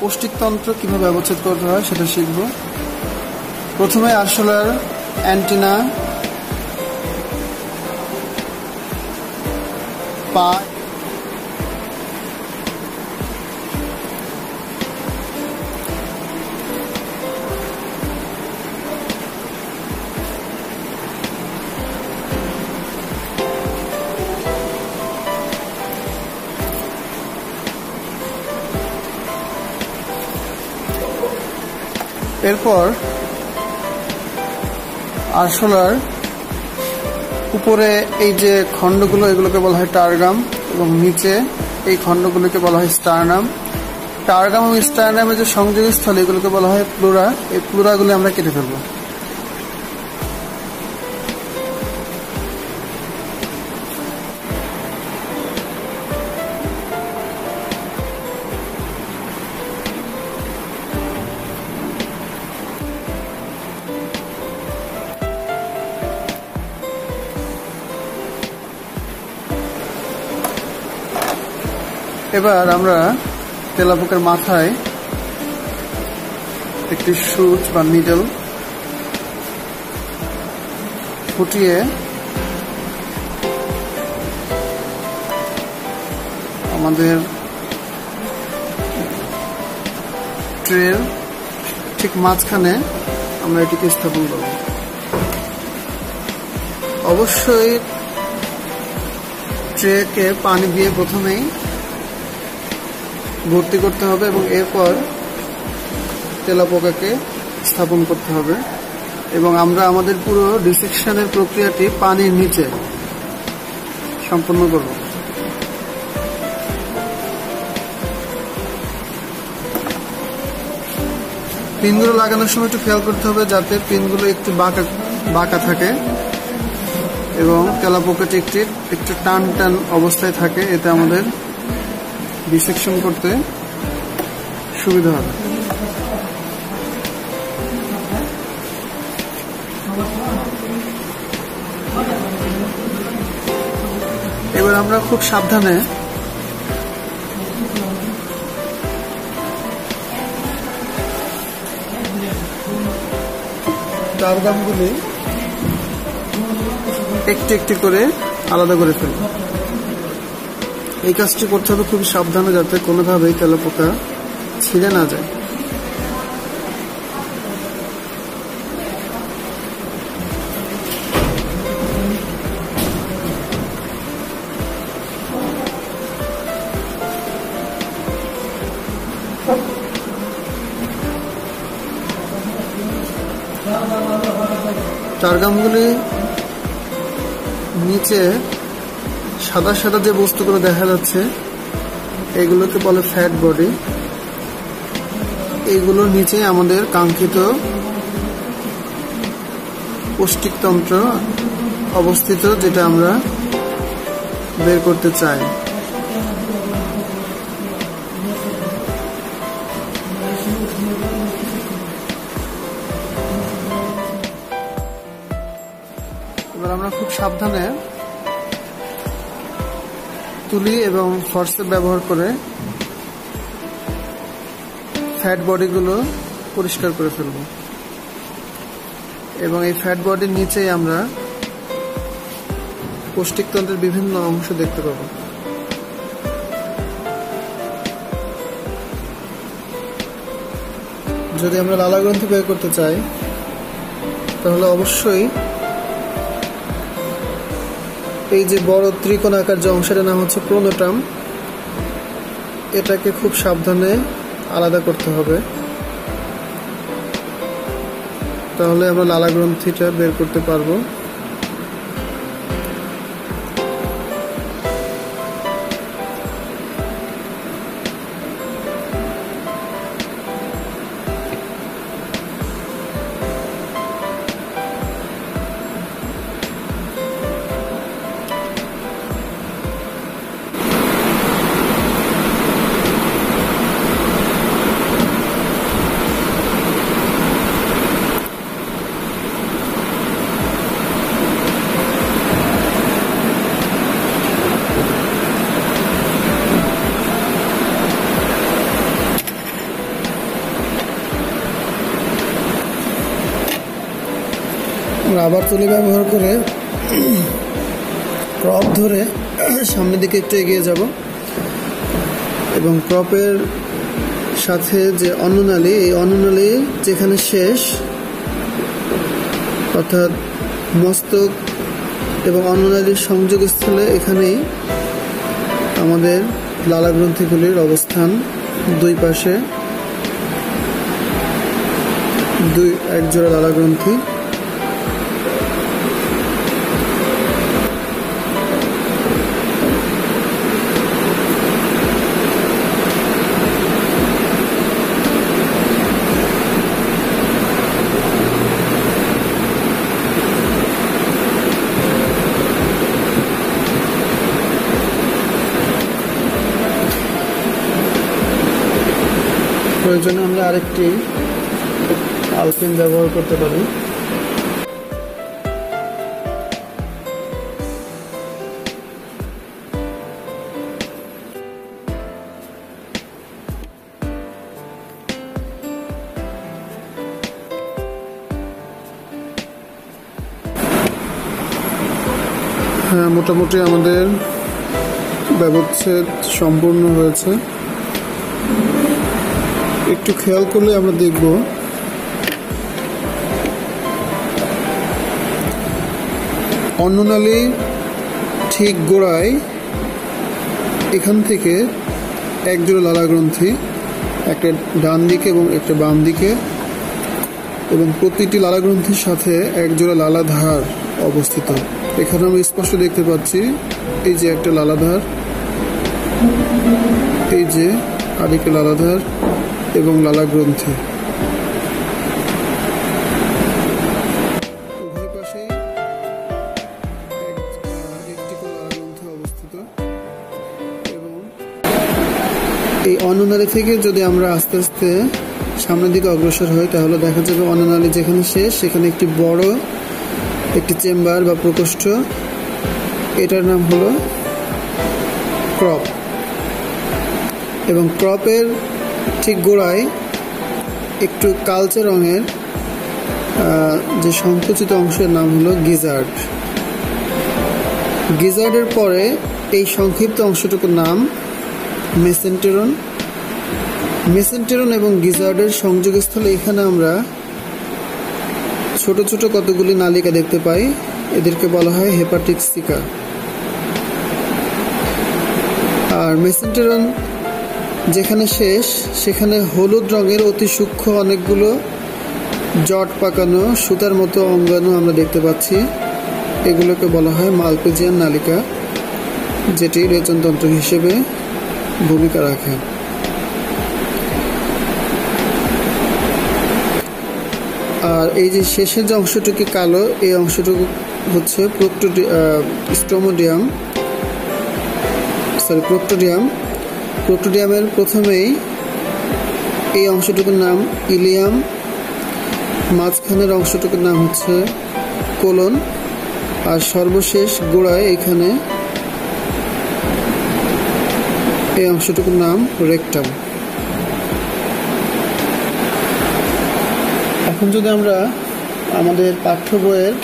পৌষ্টিকতন্ত্র কীভাবে ব্যবচ্ছেদ করতে হয় সেটা শিখব। প্রথমে আরশোলার অ্যান্টিনা পা এরপর আরশোলার উপরে এই যে খণ্ডগুলো, এগুলোকে বলা হয় টারগাম এবং নিচে এই খণ্ডগুলোকে বলা হয় স্টারনাম টারগাম এবং স্টারনামের যে সংযোগস্থল, এগুলোকে বলা হয় প্লুরা। এই প্লুরাগুলো আমরা কেটে ফেলব। এবার আমরা তেলাপোকের মাথায় একটি সুচ বা নিডল ফুটিয়ে আমাদের ট্রের ঠিক মাঝখানে আমরা এটিকে স্থাপন করব। অবশ্যই ট্রেকে পানি দিয়ে প্রথমেই ভর্তি করতে হবে এবং এরপর তেলাপোকাকে স্থাপন করতে হবে। এবং আমরা আমাদের পুরো ডিসেকশনের প্রক্রিয়াটি পানির নিচে সম্পন্ন করব। পিনগুলো লাগানোর সময় একটু খেয়াল করতে হবে যাতে পিনগুলো একটু বাঁকা বাঁকা থাকে এবং তেলাপোকাটি একটি, একটু টান টান অবস্থায় থাকে, এতে আমাদের ডিসেকশন করতে সুবিধা হবে। এবার আমরা খুব সাবধানে দামগুলি একটি একটি করে আলাদা করে ফেলব। এই কাজটি করতে হবে খুব সাবধানে যাতে কোনোভাবেই তেলাপোকা ছিঁড়ে না যায়। টারগামগুলি নিচে সাদা সাদা যে বস্তুগুলো দেখা যাচ্ছে, এগুলোকে বলে ফ্যাট বডি এগুলোর নিচে আমাদের কাঙ্ক্ষিত পৌষ্টিকতন্ত্র অবস্থিত যেটা আমরা বের করতে চাই। এবার আমরা খুব সাবধানে তুলি এবং ফর্সেপ ব্যবহার করে ফ্যাট বডিগুলো পরিষ্কার করে ফেলব। এবং এই ফ্যাট বডির নিচেই আমরা পৌষ্টিকতন্ত্রের বিভিন্ন অংশ দেখতে পাব। যদি আমরা লালা গ্রন্থি বের করতে চাই, তাহলে অবশ্যই এই যে বড় ত্রিকোণ আকার যে অংশটার নাম হচ্ছে ক্রোনোটাম এটাকে খুব সাবধানে আলাদা করতে হবে। তাহলে আমরা লালা গ্রন্থিটা বের করতে পারব। রাবার তুলি ব্যবহার করে ক্রপ ধরে সামনের দিকে একটু এগিয়ে যাব। এবং ক্রপের সাথে যে অন্ননালী এই অন্ননালী যেখানে শেষ, অর্থাৎ মস্তক এবং অন্ননালীর সংযোগস্থলে এখানেই আমাদের লালা গ্রন্থিগুলির অবস্থান দুই পাশে। দুই এক জোড়া লালা গ্রন্থি। প্রয়োজনে আমরা আরেকটি আলপিন ব্যবহার করতে পারি। হ্যাঁ মোটামুটি আমাদের ব্যবচ্ছেদ সম্পূর্ণ হয়েছে। একটু খেয়াল করলে আমরা দেখব। অন্ননালীর ঠিক গোড়ায়, এখান থেকে এক জোড়া লালা গ্রন্থি, একটা ডান দিকে এবং একটা বাম দিকে, এবং প্রতিটি লালা গ্রন্থির সাথে একজোড়া লালা ধার অবস্থিত। এখানে আমরা স্পষ্ট দেখতে পাচ্ছি, এই যে একটা লালাধার এই যে আরেকটা লালাধার এবং লালা গ্রন্থি। একটি লালা অবস্থিত। এবং এই অন্ননালী থেকে যদি আমরা আস্তে আস্তে সামনের দিকে অগ্রসর হই, তাহলে দেখা যাবে অন্ননালী যেখানে শেষ, সেখানে একটি বড়, একটি চেম্বার বা প্রকোষ্ঠ। এটার নাম হলো ক্রপ। এবং ক্রপের ঠিক গোড়ায় একটু কালচে রঙের যে সংকুচিত অংশের নাম হলো গিজার্ড। গিজার্ডের পরে এই সংক্ষিপ্ত অংশটুকুর নাম মেসেন্টেরন। মেসেন্টেরন এবং গিজার্ডের সংযোগস্থলে এখানে আমরা ছোট ছোট কতগুলি নালিকা দেখতে পাই। এদেরকে বলা হয় হেপাটিক সিকা আর মেসেন্টেরন যেখানে শেষ, সেখানে হলুদ রঙের অতি সূক্ষ্ম অনেকগুলো জট পাকানো সুতার মতো অঙ্গাণু আমরা দেখতে পাচ্ছি। এগুলোকে বলা হয় মালপেজিয়ান নালিকা, যেটি রেচনতন্ত্র হিসেবে ভূমিকা রাখে। আর এই যে শেষের যে অংশটুকু কালো, এই অংশটুকু হচ্ছে প্রোক্টোডি স্টোমোডিয়াম সরি প্রোক্টোডিয়াম। প্রোক্টোডিয়ামের প্রথমেই এই অংশটুকুর নাম ইলিয়াম। মাঝখানের অংশটুকুর নাম হচ্ছে কোলন। আর সর্বশেষ গোড়ায় এখানে এই অংশটুকুর নাম রেকটাম। এখন যদি আমরা আমাদের পাঠ্য বইয়ের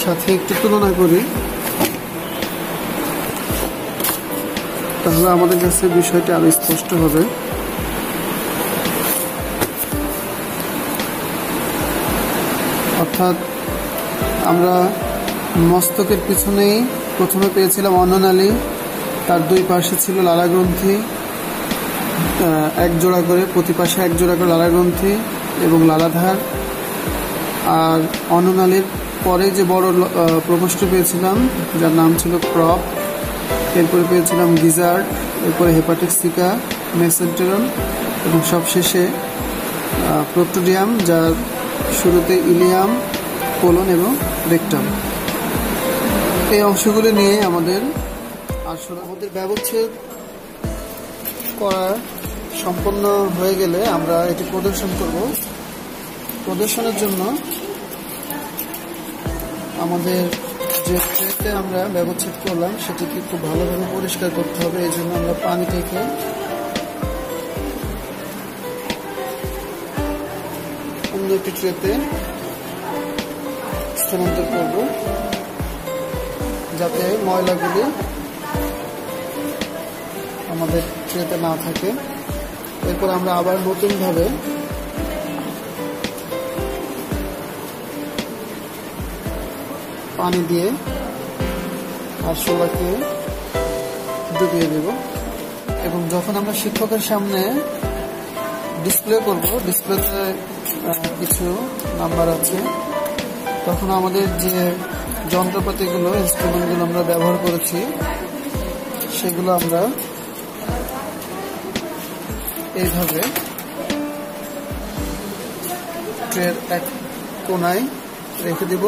সাথে একটু তুলনা করি তাহলে আমাদের কাছে বিষয়টি আরও স্পষ্ট হবে। অর্থাৎ আমরা মস্তকের পিছনেই প্রথমে পেয়েছিলাম অন্ননালী তার দুই পাশে ছিল লালা গ্রন্থি। এক জোড়া করে, প্রতি পাশে এক জোড়া করে লালা গ্রন্থি এবং লালাধার। আর অন্ননালীর পরে যে বড় প্রকোষ্ঠ পেয়েছিলাম, যার নাম ছিল ক্রপ। এরপরে পেয়েছিলাম গিজার্ড এরপরে হেপাটিক সিকা মেসেন্টেরন এবং সবশেষে প্রোক্টোডিয়াম যার শুরুতে ইলিয়াম, কোলন এবং রেকটাম। এই অংশগুলো নিয়ে আমাদের আসলে আমাদের ব্যবচ্ছেদ করা সম্পন্ন হয়ে গেলে আমরা এটি প্রদর্শন করব। প্রদর্শনের জন্য আমাদের যে ট্রেতে আমরা ব্যবচ্ছেদ করলাম সেটিকে খুব ভালোভাবে পরিষ্কার করতে হবে, এই জন্য আমরা পানি থেকে একটি ট্রেতে স্থানান্তর করব, যাতে ময়লাগুলি আমাদের ট্রেতে না থাকে। এরপর আমরা আবার নতুনভাবে পানি দিয়ে আর শোলাকে ডুবিয়ে দেব। এবং যখন আমরা শিক্ষকের সামনে ডিসপ্লে করব ডিসপ্লেতে কিছু নাম্বার আছে, তখন আমাদের যে যন্ত্রপাতিগুলো ইনস্ট্রুমেন্টগুলো আমরা ব্যবহার করেছি, সেগুলো আমরা এইভাবে ট্রের এক কোনায় রেখে দিব।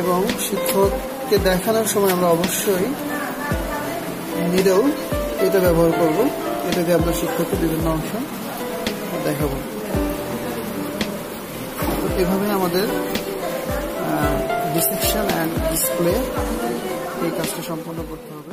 এবং শিক্ষককে দেখানোর সময় আমরা অবশ্যই নিরেও এটা ব্যবহার করব। এটা দিয়ে আমরা শিক্ষককে বিভিন্ন অংশ দেখাবো। এভাবে আমাদের ডিসেকশন অ্যান্ড ডিসপ্লে এই কাজটা সম্পন্ন করতে হবে।